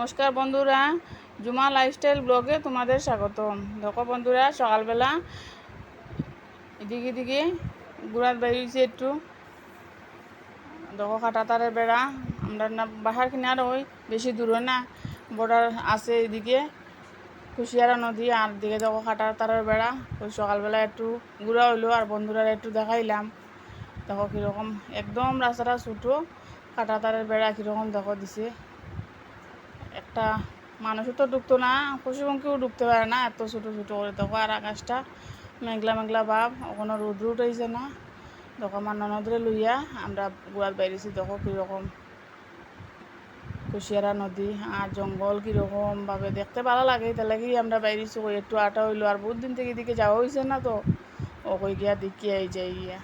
নমস্কার বন্ধুরা, জুমা লাইফস্টাইল ব্লগে তোমাদের স্বাগতম। দেখো বন্ধুরা, সকালবেলা এদিকে এদিকে গুড়াত বেরিয়েছে একটু। দেখো কাটাতারের বেড়া, আমরা না বাহার কিনার ওই বেশি দূরে না, বর্ডার আছে এদিকে, কুশিয়ারা নদী আর দিকে দেখো কাটার বেড়া। ওই সকালবেলা একটু ঘুরা হইল আর বন্ধুরা একটু দেখাইলাম। দেখো কীরকম, একদম রাস্তাটা ছোটো কাটা তারের বেড়া কীরকম দেখো দিছে। একটা মানুষও তো ডুবতো না পশু পঙ্খিও ডুবতে পারে না, এত ছোটো ছোটো করে দেখো, আর আকাশটা মেঘলা মেঘলা ভাব ওখানে রোদ্র উঠেছে না। দেখো আমার ননদরে লইয়া আমরা গুয়াত বাইরেছি, দেখো কীরকম কুশিয়ারা নদী আর জঙ্গল কীরকম ভাবে, দেখতে ভালো লাগে তার লাগি আমরা বাইরেছি একটু আটা হইল, আর বহুত দিন থেকে এদিকে যাওয়া হয়েছে না তো। ও কই গিয়া দেখি আই যাই গিয়া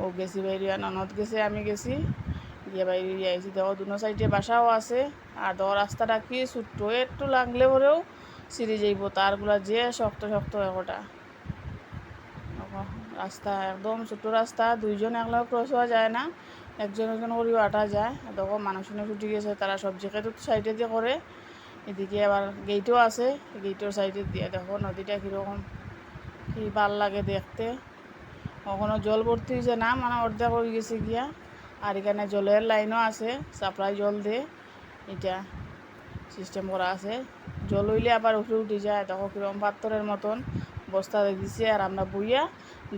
ও গেছি বাইরিয়া ননদ গেছে, আমি গেছি। গিয়ে বাইরে আইছি। দেখো দুনো সাইডে বাসাও আছে। আর দেখো রাস্তাটা কি ছোট্ট, একটু লাগলে পরেও সিঁড়ি যাইব। তারগুলা যে শক্ত শক্ত একটা রাস্তা একদম ছোট রাস্তা। দুইজন একলা ক্রস হওয়া যায় না। একজন একজন করেও আটা যায়। দেখো মানুষ মানুষ উঠে গেছে, তারা সবজি খেতে সাইডে দিয়ে করে। এদিকে আবার গেটও আছে। গেটের সাইডে দিয়ে দেখো, নদীটা কীরকম, কি ভালো লাগে দেখতে। কখনো জল ভর্তি হয়েছে না মানে অর্ধেক হয়ে গেছে গিয়া। আর এখানে জলের লাইনও আছে, সাপ্লাই জল দিয়ে এটা সিস্টেম করা আছে। জল হইলে আবার উঠে উঠে যায়। দেখো কীরকম পাত্তরের মতন বস্তা দিছে আর আমরা বইয়া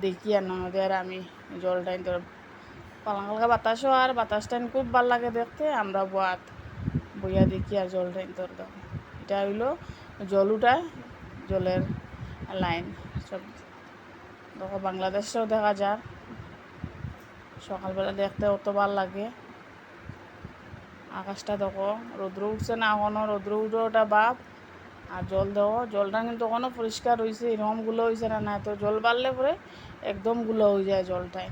দেখি আর ননদে আর আমি জলটা তোর পালাং হালকা বাতাসও আর বাতাসটা খুব ভালো লাগে দেখতে। আমরা বাত বইয়া দেখি আর জলটা তোর দেখো। এটা হইল জল উঠায় জলের লাইন। সব দেখো বাংলাদেশেও দেখা যায় সকালবেলা দেখতে অত ভালো লাগে। আকাশটা দেখো, রৌদ্র উঠছে না এখনও, রৌদ্র উঠে ওটা বাপ। আর জল দেও জলটা কিন্তু এখনও পরিষ্কার হয়েছে এরকমগুলো হয়েছে না না তো জল বাড়লে পরে একদমগুলো হয়ে যায় জলটায়।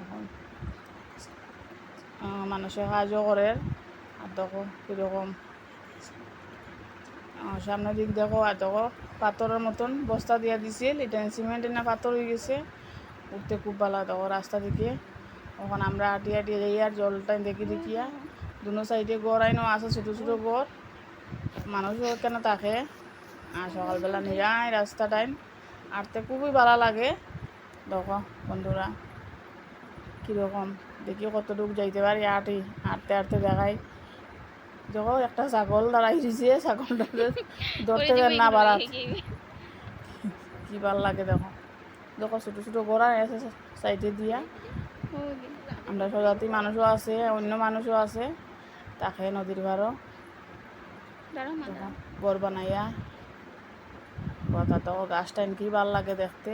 এখন মানুষে কাজও করে, আর দেখো কীরকম। সামনের দিক দেখো, আর দেখো পাথরের মতন বস্তা দিয়া দিছিল এটা সিমেন্টের না পাথর হয়ে গেছে। উঠতে খুব ভালো দেখো রাস্তা দিকে ওখানে আমরা হাঁটি হাঁটি যাই আর জলটা দেখি দেখিয়া। দুনো সাইডে গড় আইনও আছে ছোটো ছোটো গড়। মানুষও কেন থাকে? আর সকালবেলা নিরাই রাস্তা টাইম। আটতে খুবই ভালো লাগে। দেখো বন্ধুরা কীরকম? দেখি কতটুকু যাইতে পারি আটি হাঁটতে হাঁটতে দেখাই। দেখো একটা ছাগল দাঁড়াই দিছে ছাগলটা ধরতে না বাড়াত কি ভালো লাগে দেখো। দেখো ছোটো ছোটো গোড়া আছে সাইডে দিয়া। আমরা স্বজাতি মানুষও আছে অন্য মানুষও আছে। তাকে নদীর পারও গড় বানাইয়া। কথা তো গাছ টাইম কি ভালো লাগে দেখতে।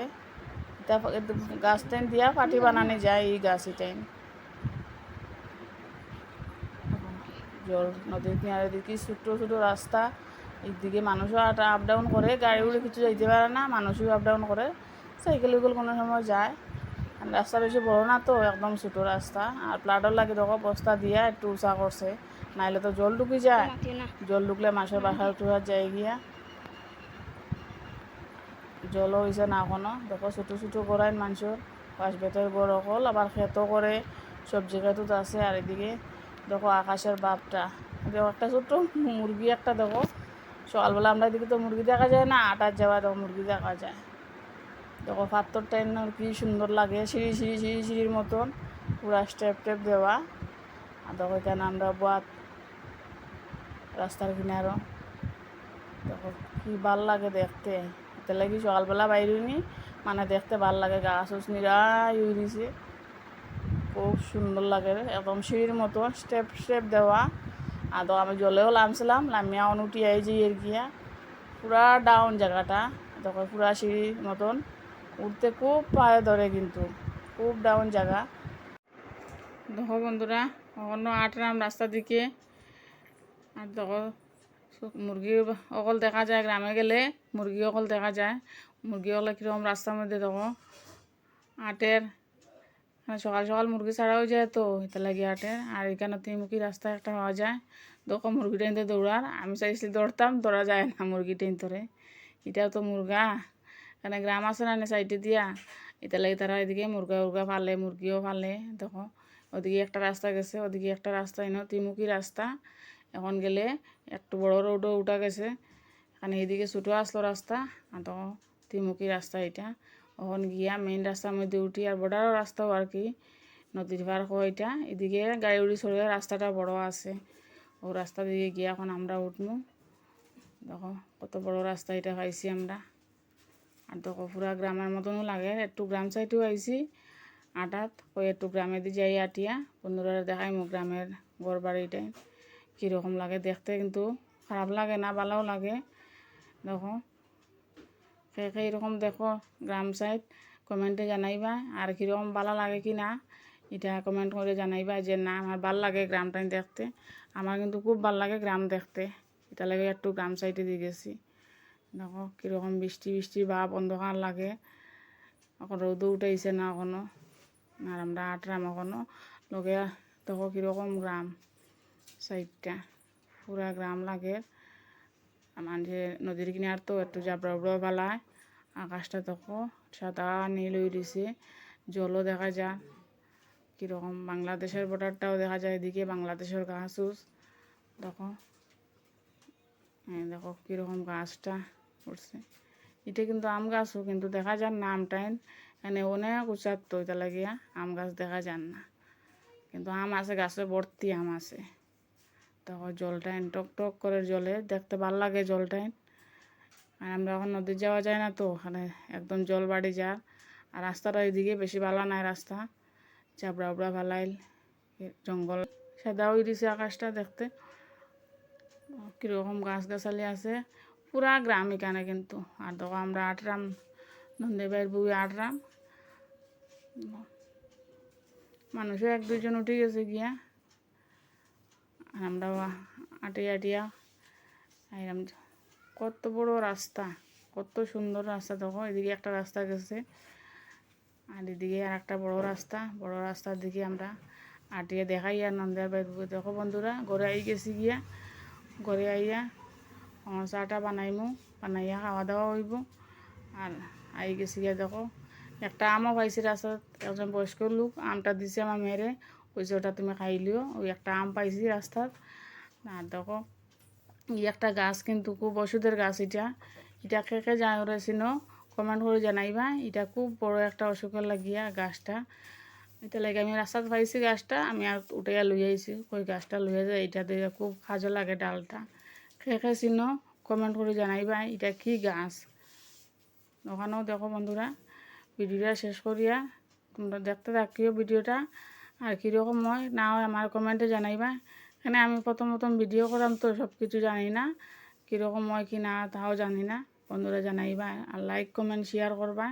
গাছ টাইম দিয়া পাটি বানানি যায় এই গাছ টাইম। জল নদীর কিনারে দিকে ছোট ছোট রাস্তা। এইদিকে মানুষও আপ ডাউন করে গাড়ি উড়ে কিছু যাইতে পারে না মানুষও আপ ডাউন করে। সাইকেল উইকেল কোনো সময় যায়। রাস্তা বেশি বড় না তো, একদম ছোট রাস্তা আর প্লাডর লাগে দেখো বস্তা দিয়া একটু উঁচা করছে নাইলে তো জল ঢুকি যায়। জল ঢুকলে মাছের বাসার উঠে যায় গিয়া। জলও হয়েছে না এখনও দেখো ছোটো ছোটো করাই মানুষের পাঁচ বেতের বড় হল আবার খেতও করে সবজি খেতও তো আছে আর এদিকে। দেখো আকাশের বাপটা। দেখো একটা ছোট্ট মুরগি একটা দেখো। সকালবেলা আমরা এদিকে তো মুরগি দেখা যায় না আটার যাওয়া দেখো মুরগি দেখা যায়। দেখো পাত্তর টাইম কি সুন্দর লাগে, সিঁড়ি সিঁড়ি সিঁড়ি, সিঁড়ির মতন। পুরা স্টেপ, টেপ দেওয়া। আর দেখো এখানে আমরা বাত রাস্তার কিনারও। দেখো কি ভালো লাগে দেখতে। এতে লাগি সকালবেলা বাইরেনি মানে দেখতে ভালো লাগে গাছ উছ নিরাই উড়িছে খুব সুন্দর লাগে একদম সিঁড়ির মতন, স্টেপ স্টেপ দেওয়া। আর তো আমি জলেও নামছিলাম, নামিয়া অনুটি আই যে এর গিয়া। পুরা ডাউন জায়গাটা। দেখো পুরা সিঁড়ির মতন। উঠতে খুব পায়ে ধরে কিন্তু, খুব ডাউন জায়গা। দেখো বন্ধুরা অন্য আটরাম রাস্তা দিকে। আর দেখো মুরগি অকল দেখা যায় গ্রামে গেলে, মুরগি অকল দেখা যায়। মুরগি অকল কীরকম রাস্তার মধ্যে দেখো, আটের মানে সকাল সকাল মুরগি ছাড়াও যায় তো এটা লাগে আটের। আর এখানে তিনমুখী রাস্তা একটা পাওয়া যায়। দেখো মুরগি টেনতে দৌড়ার, আমি চাইছি দৌড়তাম, দৌড়া যায় না মুরগি টেন ধরে। এটাও তো মুরগা। এখানে গ্রাম আছে না সাইডে দিয়া। এটা লাগে তারা এদিকে মুরগা উরগা ফালে মুরগিও ফালে, দেখো। ওদিকে একটা রাস্তা গেছে, ওদিকে একটা রাস্তা এনে তিমুখী রাস্তা এখন গেলে একটু বড় রোডও উঠা গেছে। এখানে এদিকে ছোটো আসলো রাস্তা আর তো তিমুখী রাস্তা এটা। ওখান গিয়া মেইন রাস্তার মধ্যে উঠি আর বর্ডারও রাস্তাও আর কি নদীর পার এটা। এদিকে গাড়ি উড়ি চলে রাস্তাটা বড় আছে। ও রাস্তা দিয়ে গিয়ে এখন আমরা উঠবো দেখো কত বড় রাস্তা এটা পাইছি আমরা। আর দেখো পুরা গ্রামের মতনও লাগে। একটু গ্রাম সাইডেও আইছি আটাত ওই একটু গ্রামে দিয়ে যাই আটিয়া বন্ধুরা দেখাই মো গ্রামের ঘর বাড়িটাই কীরকম লাগে দেখতে কিন্তু খারাপ লাগে না ভালোও লাগে। দেখো। কে কে এরকম দেখো গ্রাম সাইড কমেন্টে জানাইবা আর কীরকম ভালো লাগে কি না। এটা কমেন্ট করে জানাইবা যে না আমার ভালো লাগে গ্রামটাই দেখতে। আমার কিন্তু খুব ভালো লাগে গ্রাম দেখতে। এটা লাগে একটু গ্রাম সাইডে দিয়ে গেছি। দেখো, কীরকম বৃষ্টি বৃষ্টি ভাব অন্ধকার লাগে। এখন রোদও উঠাইছে না এখনও। আর আমরা আটরাম এখনও। লগে দেখো কীরকম গ্রাম সাইডটা পুরা গ্রাম লাগে। আমার নদীর কিনার তো একটু জাবড়া উবড়া বালায় আকাশটা দেখো সাদা নীল হয়ে দিছে জলও দেখা যায়। কীরকম বাংলাদেশের বর্ডারটাও দেখা যায়। এদিকে বাংলাদেশের গাছ দেখো। দেখো কীরকম গাছটা। উঠছে এটা কিন্তু আম গাছও কিন্তু দেখা যান না আমটাইন। এখানে অনেক উঁচাত তো এটা লাগিয়া, আম গাছ দেখা যান না। কিন্তু আম আছে, গাছে ভর্তি আম আছে। তখন জলটাইন, টক টক করে জলে, দেখতে ভালো লাগে জলটাইন। আর আমরা এখন নদী যাওয়া যায় না তো ওখানে একদম জল বাড়ি যার আর রাস্তাটা এদিকে বেশি ভালো নাই রাস্তা চাবড়া উবড়া ভালাইল জঙ্গল সাদা হয়ে দিছে আকাশটা দেখতে। কীরকম গাছ গাছালি আছে। পুরা গ্রাম এখানে কিন্তু। আর দেখো আমরা আটরাম, নন্দীবাইয়ের বউ আটরাম। মানুষও এক দুজন উঠে গেছে গিয়া। আর আমরা আটিয়া আটিয়া আইরাম কত বড় রাস্তা, কত সুন্দর রাস্তা দেখো। এদিকে একটা রাস্তা গেছে, আর এদিকে আর একটা বড় রাস্তা। বড় রাস্তার দিকে আমরা আটিয়ে দেখাই। আর বাইর দেখো বন্ধুরা, ঘরে আই গেছি গিয়া। ঘরে আইয়া চাটা বানাইমু, বানাইয়া খাওয়া দাওয়া হইব আর আই গেছি গিয়া দেখো, একটা আমও পাইছি রাস্তাত একজন বয়স্ক লোক, আমটা দিছে আমার মেয়েরে কইছে ওটা তুমি খাইলিও ওই একটা আম পাইছি রাস্তাত আর দেখো, ই একটা গাছ কিন্তু খুব ওষুধের গাছ এটা এটা কে কে জানাইছিল কমেন্ট করে জানাইবা। এটা খুব বড় একটা অসুখের লাগিয়া গাছটা। এটা লাগে আমি রাস্তাত পাইছি গাছটা, আমি আর উঠাইয়া লই আইছি ওই গাছটা লইয়া যায় এটা দিয়ে খুব কাজে লাগে ডালটা। কে কে চিন কমেন্ট করে জানাইবা এটা কি গাছ। ওখানেও দেখো বন্ধুরা, ভিডিওটা শেষ করিয়া, তোমরা দেখতে থাকিও ভিডিওটা। আর কীরকম হয়, না হয় আমার কমেন্টে জানাইবা। এখানে আমি প্রথম প্রথম ভিডিও করাম তো সব কিছু জানি না, কীরকম হয় কি না, তাও জানি না। বন্ধুরা জানাইবা, আর লাইক কমেন্ট শেয়ার করবা।